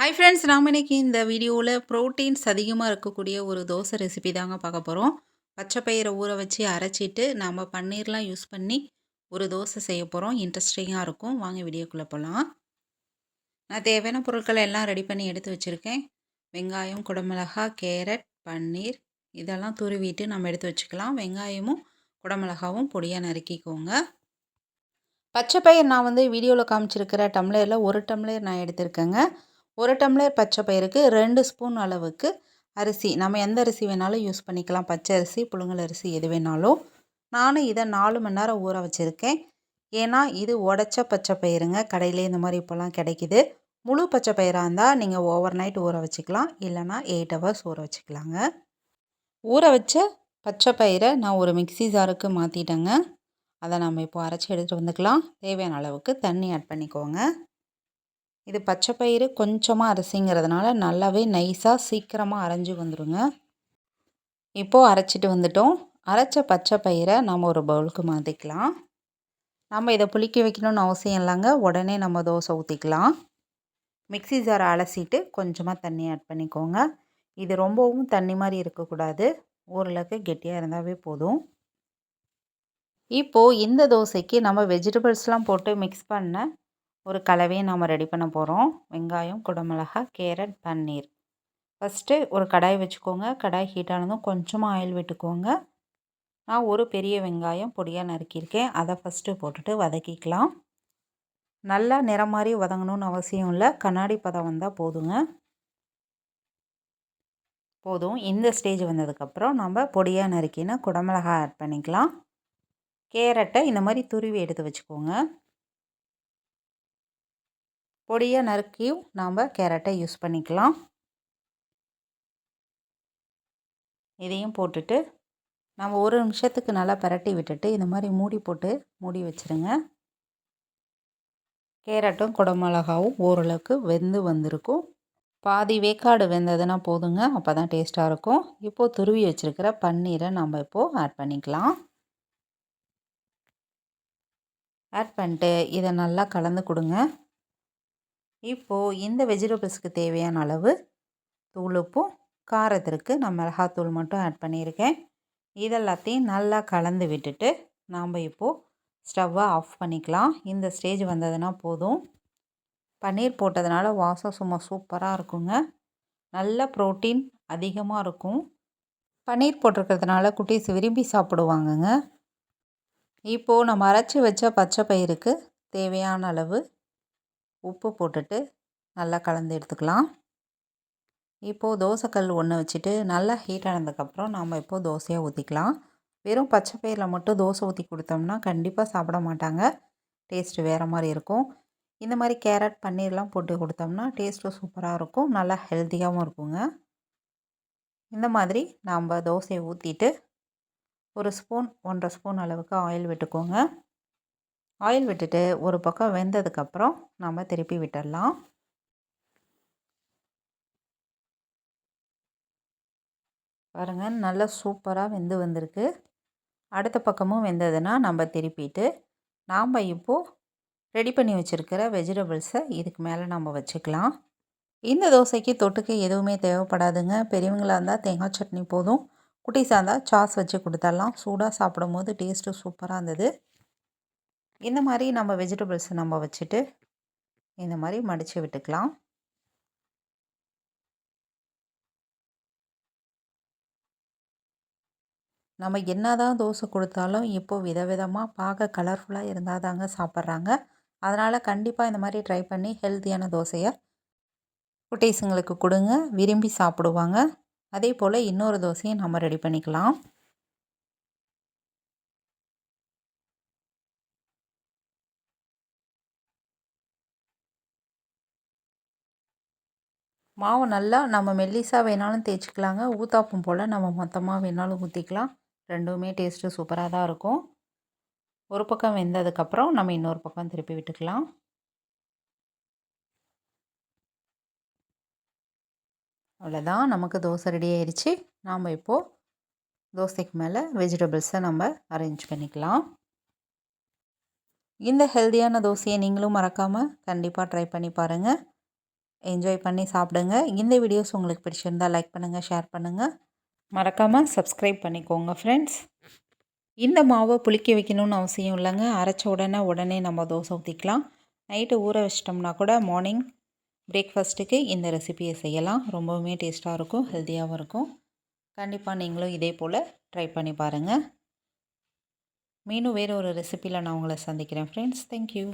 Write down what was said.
Hi friends நாம் இன்றைக்கி இந்த வீடியோவில் ப்ரோட்டீன்ஸ் அதிகமாக இருக்கக்கூடிய ஒரு தோசை ரெசிபி தாங்க பார்க்க போகிறோம் பச்சை பயிரை ஊற வச்சு அரைச்சிட்டு நாம் பன்னீர்லாம் யூஸ் பண்ணி ஒரு தோசை செய்ய போகிறோம் இன்ட்ரெஸ்டிங்காக இருக்கும். வாங்க வீடியோக்குள்ளே போகலாம் நான் தேவையான பொருட்களை எல்லாம் ரெடி பண்ணி எடுத்து வச்சுருக்கேன். வெங்காயம் குடமிளகா கேரட் பன்னீர் இதெல்லாம் துருவிட்டு நம்ம எடுத்து வச்சுக்கலாம். வெங்காயமும் குடமிளகாவும் பொடியாக நறுக்கிக்கோங்க. பச்சை பயிர் நான் வந்து வீடியோவில் காமிச்சிருக்கிற டம்ளரில் ஒரு டம்ளர் நான் எடுத்திருக்கேங்க. ஒரு டம்ளர் பச்சை பயிருக்கு ரெண்டு ஸ்பூன் அளவுக்கு அரிசி. நம்ம எந்த அரிசி வேணாலும் யூஸ் பண்ணிக்கலாம். பச்சை அரிசி புழுங்கல் அரிசி எது வேணாலும். நானும் இதை நாலு மணி நேரம் ஊற வச்சுருக்கேன். ஏன்னா இது உடச்ச பச்சை பயிருங்க. கடையிலே இந்த மாதிரி இப்போல்லாம் கிடைக்கிது. முழு பச்சை பயிராக இருந்தால் நீங்கள் ஓவர் நைட் ஊற வச்சுக்கலாம். இல்லைனா எயிட் ஹவர்ஸ் ஊற வச்சுக்கலாங்க. ஊற வச்ச பச்சை பயிரை நான் ஒரு மிக்சி ஜாருக்கு மாற்றிட்டேங்க அதை நம்ம இப்போ அரைச்சி எடுத்துகிட்டு வந்துக்கலாம். தேவையான அளவுக்கு தண்ணி ஆட் பண்ணிக்கோங்க. இது பச்சை பயிறு கொஞ்சமாக அரிசிங்கிறதுனால நல்லாவே நைஸாக சீக்கிரமாக அரைஞ்சி வந்துடுங்க இப்போது அரைச்சிட்டு வந்துட்டோம். அரைச்ச பச்சை பயிரை நம்ம ஒரு பவுலுக்கு மாற்றிக்கலாம் நம்ம இதை புளிக்க வைக்கணும்னு அவசியம் இல்லைங்க. உடனே நம்ம தோசை ஊற்றிக்கலாம் மிக்சி ஜாரை அலசிட்டு கொஞ்சமாக தண்ணி ஆட் பண்ணிக்கோங்க. இது ரொம்பவும் தண்ணி மாதிரி இருக்கக்கூடாது. ஓரளவுக்கு கெட்டியாக இருந்தாவே போதும். இப்போது இந்த தோசைக்கு நம்ம வெஜிடபிள்ஸ்லாம் போட்டு மிக்ஸ் பண்ண ஒரு கலவையை நாம் ரெடி பண்ண போகிறோம் வெங்காயம் குடமிளகா கேரட் பன்னீர். ஃபஸ்ட்டு ஒரு கடாய் வச்சுக்கோங்க. கடாய் ஹீட் ஆனதும் கொஞ்சமாக ஆயில் விட்டுக்கோங்க. நான் ஒரு பெரிய வெங்காயம் பொடியாக நறுக்கியிருக்கேன். அதை ஃபஸ்ட்டு போட்டுட்டு வதக்கிக்கலாம். நல்லா நிறம் மாதிரி வதங்கணும்னு அவசியம் இல்லை. கண்ணாடி பதம் வந்தால் போதுங்க. போதும். இந்த ஸ்டேஜ் வந்ததுக்கப்புறம் நம்ம பொடியாக நறுக்கினா குடமிளகா ஆட் பண்ணிக்கலாம். கேரட்டை இந்த மாதிரி துருவி எடுத்து வச்சுக்கோங்க. பொடியாக நறுக்கியும் நாம் கேரட்டை யூஸ் பண்ணிக்கலாம். இதையும் போட்டுட்டு நம்ம ஒரு நிமிஷத்துக்கு நல்லா பரட்டி விட்டுட்டு இந்த மாதிரி மூடி போட்டு மூடி வச்சுருங்க. கேரட்டும் குடமிளகாவும் ஓரளவுக்கு வெந்து வந்திருக்கும். பாதி வேக்காடு வெந்ததுன்னா போதுங்க அப்போ தான் டேஸ்ட்டாக இருக்கும். இப்போது துருவி வச்சுருக்கிற பன்னீரை நம்ம இப்போது ஆட் பண்ணிக்கலாம். ஆட் பண்ணிட்டு இதை நல்லா கலந்து கொடுங்க. இப்போது இந்த வெஜிடபிள்ஸ்க்கு தேவையான அளவு தூளுப்பும் காரத்திற்கு நான் மிளகாத்தூள் மட்டும் ஆட் பண்ணியிருக்கேன். இதெல்லாத்தையும் நல்லா கலந்து விட்டுட்டு நாம் இப்போது ஸ்டவ்வை ஆஃப் பண்ணிக்கலாம். இந்த ஸ்டேஜ் வந்ததுன்னா போதும். பன்னீர் போட்டதுனால வாசம் சும்மா சூப்பராக இருக்குங்க. நல்ல ப்ரோட்டீன் அதிகமாக இருக்கும். பன்னீர் போட்டிருக்கிறதுனால குட்டீஸ் விரும்பி சாப்பிடுவாங்கங்க. இப்போது நம்ம அரைச்சி வச்ச பச்சை பயிருக்கு தேவையான அளவு உப்பு போட்டுட்டு நல்லா கலந்து எடுத்துக்கலாம். இப்போது தோசைக்கல் ஒன்று வச்சுட்டு நல்லா ஹீட் ஆனதுக்கப்புறம் நாம் இப்போது தோசையாக ஊற்றிக்கலாம் வெறும் பச்சை பயிரில் மட்டும் தோசை ஊற்றி கொடுத்தோம்னா கண்டிப்பாக சாப்பிட மாட்டாங்க. டேஸ்ட்டு வேறு மாதிரி இருக்கும். இந்த மாதிரி கேரட் பன்னீர்லாம் போட்டு கொடுத்தோம்னா டேஸ்ட்டும் சூப்பராக இருக்கும். நல்லா ஹெல்த்தியாகவும் இருக்குங்க. இந்த மாதிரி நாம் தோசையை ஊற்றிட்டு ஒரு ஸ்பூன் ஒன்றரை ஸ்பூன் அளவுக்கு ஆயில் விட்டுக்கோங்க. ஆயில் விட்டுட்டு ஒரு பக்கம் வெந்ததுக்கப்புறம் நம்ம திருப்பி விட்டுடலாம். பாருங்கள் நல்லா சூப்பராக வெந்து வந்திருக்கு. அடுத்த பக்கமும் வெந்ததுன்னா நம்ம திருப்பிட்டு நாம் இப்போது ரெடி பண்ணி வச்சுருக்கிற வெஜிடபிள்ஸை இதுக்கு மேலே நம்ம வச்சுக்கலாம். இந்த தோசைக்கு தொட்டுக்கு எதுவுமே தேவைப்படாதுங்க. பெரியவங்களாக இருந்தால் தேங்காய் சட்னி போதும். குட்டிஸாக இருந்தால் சாஸ் வச்சு கொடுத்துடலாம். சூடாக சாப்பிடும் போது டேஸ்ட்டு சூப்பராக இருந்தது. இந்த மாதிரி நம்ம வெஜிடபிள்ஸை நம்ம வச்சுட்டு இந்த மாதிரி மடித்து விட்டுக்கலாம். நம்ம என்ன தான் தோசை கொடுத்தாலும் இப்போது விதவிதமாக பார்க்க கலர்ஃபுல்லாக இருந்தால் தாங்க சாப்பிட்றாங்க. அதனால் கண்டிப்பாக இந்த மாதிரி ட்ரை பண்ணி ஹெல்த்தியான தோசையை குட்டீஸுங்களுக்கு கொடுங்க. விரும்பி சாப்பிடுவாங்க. அதே போல் இன்னொரு தோசையும் நம்ம ரெடி பண்ணிக்கலாம். மாவு நல்லா நம்ம மெல்லிசாக வேணாலும் தேய்ச்சிக்கலாங்க. ஊத்தாப்பம் போல் நம்ம மொத்தமாக வேணாலும் ஊற்றிக்கலாம் ரெண்டுமே டேஸ்ட்டு சூப்பராக தான் இருக்கும். ஒரு பக்கம் வெந்ததுக்கப்புறம் நம்ம இன்னொரு பக்கம் திருப்பி விட்டுக்கலாம். அவ்வளோதான் நமக்கு தோசை ரெடி ஆயிடுச்சு நாம் இப்போது தோசைக்கு மேலே வெஜிடபிள்ஸை நம்ம அரேஞ்ச் பண்ணிக்கலாம். இந்த ஹெல்த்தியான தோசையை நீங்களும் மறக்காமல் கண்டிப்பாக ட்ரை பண்ணி பாருங்கள் என்ஜாய் பண்ணி சாப்பிடுங்க. இந்த வீடியோஸ் உங்களுக்கு பிடிச்சிருந்தா லைக் பண்ணுங்கள் ஷேர் பண்ணுங்கள் மறக்காமல் சப்ஸ்கிரைப் பண்ணிக்கோங்க ஃப்ரெண்ட்ஸ் இந்த மாவை புளிக்க வைக்கணும்னு அவசியம் இல்லைங்க. அரைச்ச உடனே உடனே நம்ம தோசை ஊற்றிக்கலாம் நைட்டு ஊற வச்சிட்டோம்னா கூட மார்னிங் பிரேக்ஃபாஸ்ட்டுக்கு இந்த ரெசிபியை செய்யலாம். ரொம்பவுமே டேஸ்ட்டாக இருக்கும் ஹெல்த்தியாகவும் இருக்கும். கண்டிப்பாக நீங்களும் இதே போல் ட்ரை பண்ணி பாருங்கள் மீண்டும் வேறு ஒரு ரெசிப்பியில் நான் உங்களை சந்திக்கிறேன் ஃப்ரெண்ட்ஸ் தேங்க்யூ